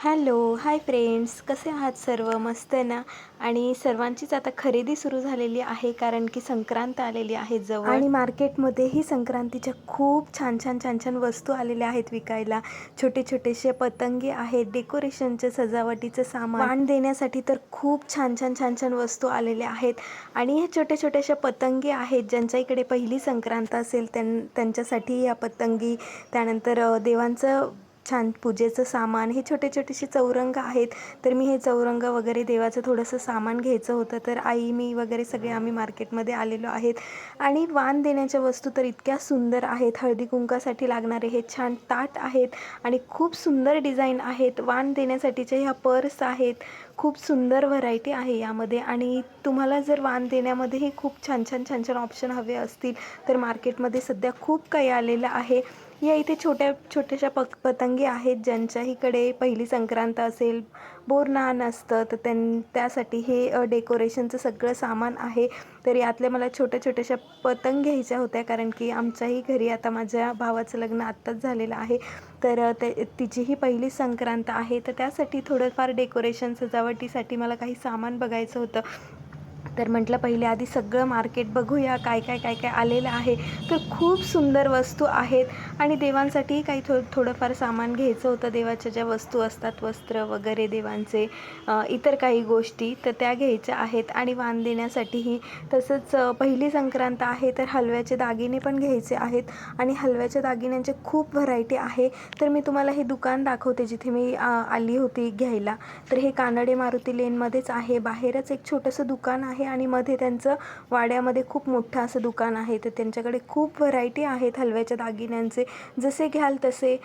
Hello hi friends. कसे आहात सर्व? मस्त ना? आणि सर्वांचीच आता खरेदी सुरू झालेली आहे कारण की संक्रांत आलेली आहे जवळ. आणि मार्केटमध्येही संक्रांतीच्या खूप छान छान छान छान वस्तू आलेल्या आहेत विकायला. छोटे छोटेसे पतंगे आहेत डेकोरेशनचे सजावटीचं सामान. वाण देण्यासाठी तर खूप छान छान छान छान वस्तू आलेल्या आहेत. आणि हे छोटे छोट्याशा पतंगे आहेत ज्यांच्या इकडे पहिली संक्रांत असेल त्यां त्यांच्यासाठी या पतंगी त्यानंतर देवांचं छान पूजेचं सामान हे छोटे छोटेसे चौरंग आहेत. तर मी हे चौरंग वगैरे देवाचं थोडंसं सामान घ्यायचं होतं. तर आई मी वगैरे सगळे आम्ही मार्केटमध्ये आलेलो आहेत. आणि वाण देण्याच्या वस्तू तर इतक्या सुंदर आहेत. हळदी कुंकासाठी लागणारे हे छान ताट आहेत आणि खूप सुंदर डिझाईन आहेत. वाण देण्यासाठीच्या ह्या पर्स आहेत. खूप सुंदर व्हरायटी आहे यामध्ये. आणि तुम्हाला जर वाण देण्यामध्येही खूप छान छान छान छान ऑप्शन हवे असतील तर मार्केटमध्ये सध्या खूप काही आलेलं आहे. या इथे छोट्या छोट्याशा पक पतंगे आहेत ज्यांच्याहीकडे पहिली संक्रांत असेल बोरनान असतं तर त्यां त्यासाठी हे डेकोरेशनचं सगळं सामान आहे. तर यातल्या मला छोट्या छोट्याशा पतंग घ्यायच्या होत्या कारण की आमच्याही घरी आता माझ्या भावाचं लग्न आत्ताच झालेलं आहे. तर ते तिचीही पहिली संक्रांत आहे. तर त्यासाठी थोडंफार डेकोरेशन सजावटीसाठी मला काही सामान बघायचं होतं. तर म्हटलं पहिले आधी सगळं मार्केट बघूया काय काय काय काय आलेलं आहे. तर खूप सुंदर वस्तू आहेत आणि देवांसाठीही काही थो थोडंफार सामान घ्यायचं होतं. देवाच्या ज्या वस्तू असतात वस्त्र वगैरे देवांचे इतर काही गोष्टी तर त्या घ्यायच्या आहेत आणि वाण देण्यासाठीही. तसंच पहिली संक्रांत आहे तर हलव्याचे दागिने पण घ्यायचे आहेत आणि हलव्याच्या दागिन्यांचे खूप व्हरायटी आहे. तर मी तुम्हाला हे दुकान दाखवते जिथे मी आली होती घ्यायला. तर हे कानडे मारुती लेनमध्येच आहे. बाहेरच एक छोटंसं दुकान आहे आणि मध्ये त्यांचं वाड्यामध्ये खूप मोठं असं दुकान आहे. तर त्यांच्याकडे खूप व्हरायटी आहेत हलव्याच्या दागिन्यांचे. जसे घ्याल तसे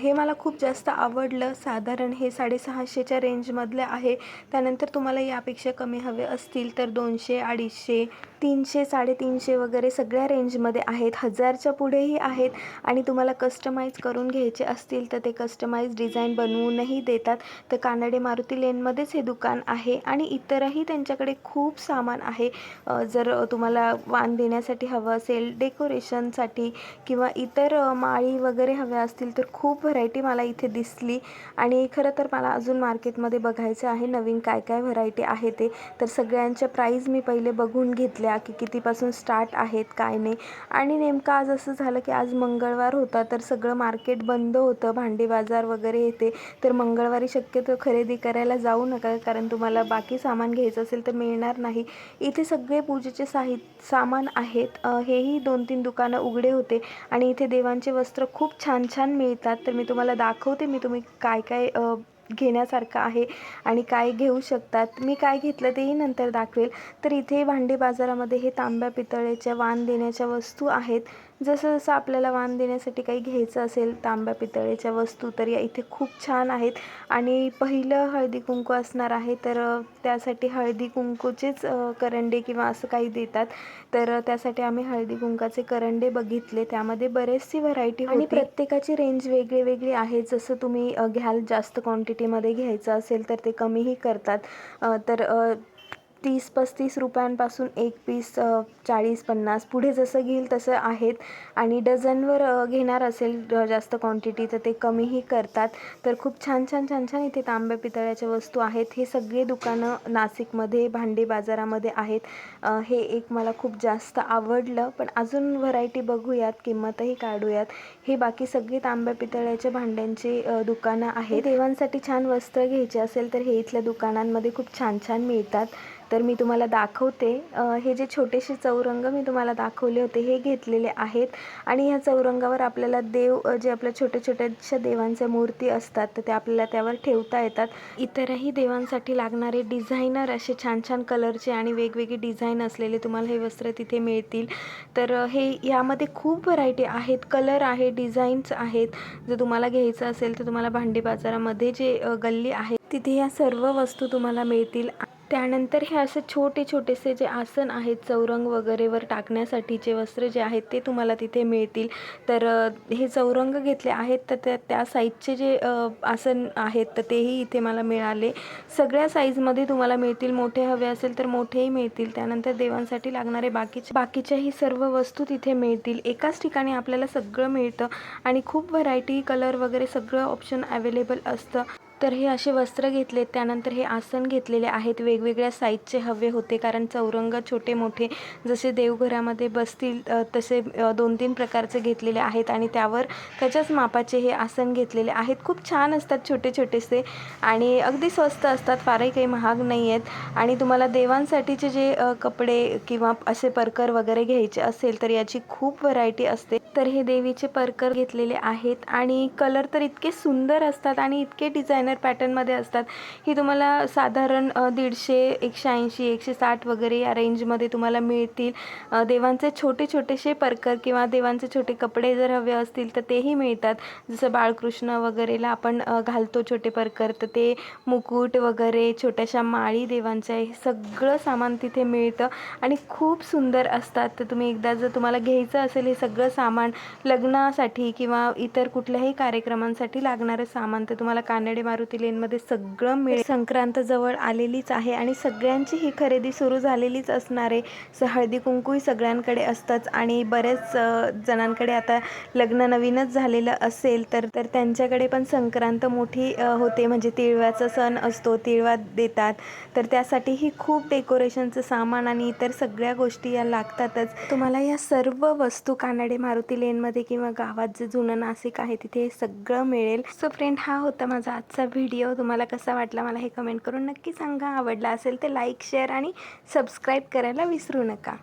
हे मला खूप जास्त आवडलं. साधारण हे साडेसहाशेच्या रेंजमधले आहे. त्यानंतर तुम्हाला यापेक्षा कमी हवे असतील तर दोनशे अडीचशे तीनशे साडेतीनशे वगैरे सगळ्या रेंजमध्ये आहेत. हजारच्या पुढेही आहेत आणि तुम्हाला कस्टमाइज करून घ्यायचे असतील तर ते कस्टमाइज डिझाईन बनवूनही देतात. तर कानडे मारुती लेनमध्येच हे दुकान आहे आणि इतरही त्यांच्याकडे खूप सामान आहे. जर तुम्हाला वाण देण्यासाठी हवं असेल डेकोरेशनसाठी किंवा इतर माळी वगैरे हव्या असतील तर खूप व्हरायटी मला इथे दिसली. आणि खरं तर मला अजून मार्केटमध्ये बघायचं आहे नवीन काय काय व्हरायटी आहे ते. तर सगळ्यांच्या प्राईज मी पहिले बघून घेतल्या की कितीपासून स्टार्ट आहेत काय नाही. आणि नेमकं आज असं झालं की आज मंगळवार होता तर सगळं मार्केट बंद होतं भांडी बाजार वगैरे येते. तर मंगळवारी शक्यतो खरेदी करायला जाऊ नका कारण तुम्हाला बाकी सामान घ्यायचं असेल तर मिळणार नाही. इथे सगळे पूजेचे साहि सामान आहेत. हेही दोन तीन दुकानं उघडे होते. आणि इथे देवांचे वस्त्र खूप छान छान मिळतात. तर मी तुम्हाला दाखवते मी तुम्ही काय काय घेण्यासारखं आहे आणि काय घेऊ शकतात. मी काय घेतलं तेही नंतर दाखवेल. तर इथे भांडे बाजारामध्ये हे तांब्या पितळेच्या वाण देण्याच्या वस्तू आहेत. जसं जसं आपल्याला वाण देण्यासाठी काही घ्यायचं असेल तांब्या पितळेच्या वस्तू तर या इथे खूप छान आहेत. आणि पहिलं हळदी कुंकू असणार आहे तर त्यासाठी हळदी कुंकूचेच करंडे किंवा असं काही देतात. तर त्यासाठी आम्ही हळदी कुंकाचे करंडे बघितले. त्यामध्ये बरेचशी व्हरायटी आणि प्रत्येकाची रेंज वेगळी वेगळी आहे. जसं तुम्ही घ्याल जास्त क्वांटिटीमध्ये घ्यायचं असेल तर ते कमीही करतात. तर तीस पस्तीस रुपयांपासून एक पीस चाळीस पन्नास पुढे जसं घेईल तसं आहेत. आणि डझनवर घेणार असेल जास्त क्वांटिटी तर ते कमीही करतात. तर खूप छान छान छान छान इथे तांब्या पितळ्याच्या वस्तू आहेत. हे सगळे दुकानं नाशिकमध्ये भांडी बाजारामध्ये आहेत. हे एक मला खूप जास्त आवडलं. पण अजून व्हरायटी बघूयात किंमतही काढूयात. हे बाकी सगळे तांब्या पितळ्याच्या भांड्यांचे दुकानं आहेत. देवांसाठी छान वस्त्र घ्यायचे असेल तर हे इथल्या दुकानांमध्ये खूप छान छान मिळतात. तर मी तुम्हाला दाखवते. हे जे छोटेसे चौरंग मी तुम्हाला दाखवले होते हे घेतलेले आहेत. आणि ह्या चौरंगावर आपल्याला देव जे आपल्या छोट्या छोट्याशा देवांच्या मूर्ती असतात तर ते आपल्याला त्यावर ठेवता येतात. इतरही देवांसाठी लागणारे डिझायनर असे छान छान कलरचे आणि वेगवेगळे डिझाईन असलेले तुम्हाला हे वस्त्र तिथे मिळतील. तर हे यामध्ये खूप व्हरायटी आहेत. कलर आहे डिझाईन्स आहेत. जर तुम्हाला घ्यायचं असेल तर तुम्हाला भांडी बाजारामध्ये जे गल्ली आहे तिथे या सर्व वस्तू तुम्हाला मिळतील. त्यानंतर हे असे छोटे छोटेसे जे आसन आहेत चौरंग वगैरेवर टाकण्यासाठीचे वस्त्र जे आहेत ते तुम्हाला तिथे मिळतील. तर हे चौरंग घेतले आहेत तर त्या त्या साईजचे जे आसन आहेत तर तेही इथे मला मिळाले. सगळ्या साईजमध्ये तुम्हाला मिळतील. मोठे हवे असेल तर मोठेही मिळतील. त्यानंतर देवांसाठी लागणारे बाकीचे बाकीच्याही सर्व वस्तू तिथे मिळतील. एकाच ठिकाणी आपल्याला सगळं मिळतं आणि खूप व्हरायटी कलर वगैरे सगळं ऑप्शन अवेलेबल असतं. तर हे असे वस्त्र घेतले त्यानंतर हे आसन घेतलेले आहेत. वेगवेगळ्या साईजचे हवे होते कारण चौरंग छोटे मोठे जसे देवघरामध्ये बसतील तसे दोन तीन प्रकारचे घेतलेले आहेत आणि त्यावर त्याच्याच मापाचे हे आसन घेतलेले आहेत. खूप छान असतात छोटे छोटेसे आणि अगदी स्वस्त असतात फारही काही महाग नाही आहेत आणि तुम्हाला देवांसाठीचे जे कपडे किंवा असे परकर वगैरे घ्यायचे असेल तर याची खूप व्हरायटी असते. तर हे देवीचे परकर घेतलेले आहेत आणि कलर तर इतके सुंदर असतात आणि इतके डिझाईन डिझायनर पॅटर्नमध्ये असतात. ही तुम्हाला साधारण दीडशे एकशे ऐंशी एकशे साठ वगैरे या रेंजमध्ये तुम्हाला मिळतील. देवांचे छोटे छोटेसे परकर किंवा देवांचे छोटे कपडे जर हवे असतील तर तेही मिळतात. जसं बाळकृष्ण वगैरेला आपण घालतो छोटे परकर तर ते मुकुट वगैरे छोट्याशा माळी देवांच्या हे सगळं सामान तिथे मिळतं. आणि खूप सुंदर असतात. तर तुम्ही एकदा जर तुम्हाला घ्यायचं असेल हे सगळं सामान लग्नासाठी किंवा इतर कुठल्याही कार्यक्रमांसाठी लागणारं सामान तर तुम्हाला कानडे मारुती लेनमध्ये सगळं मिळेल. संक्रांत जवळ आलेलीच आहे आणि सगळ्यांची ही खरेदी सुरू झालेलीच असणार आहे. स हळदी कुंकूही सगळ्यांकडे असतंच आणि बरेच जणांकडे आता लग्न नवीनच झालेलं असेल तर तर त्यांच्याकडे पण संक्रांत मोठी होते. म्हणजे तिळव्याचा सण असतो तिळवा देतात. तर त्यासाठीही खूप डेकोरेशनचं सामान आणि इतर सगळ्या गोष्टी या लागतातच. तुम्हाला या सर्व वस्तू कानडे मारुती लेनमध्ये किंवा गावात जे जुनं नाशिक आहे तिथे सगळं मिळेल. सो फ्रेंड हा होता माझा आजचा व्हिडिओ तुम्हाला कसा वाटला मला हे कमेंट करून नक्की सांगा. आवडला असेल तर लाईक शेअर आणि सबस्क्राईब करायला विसरू नका.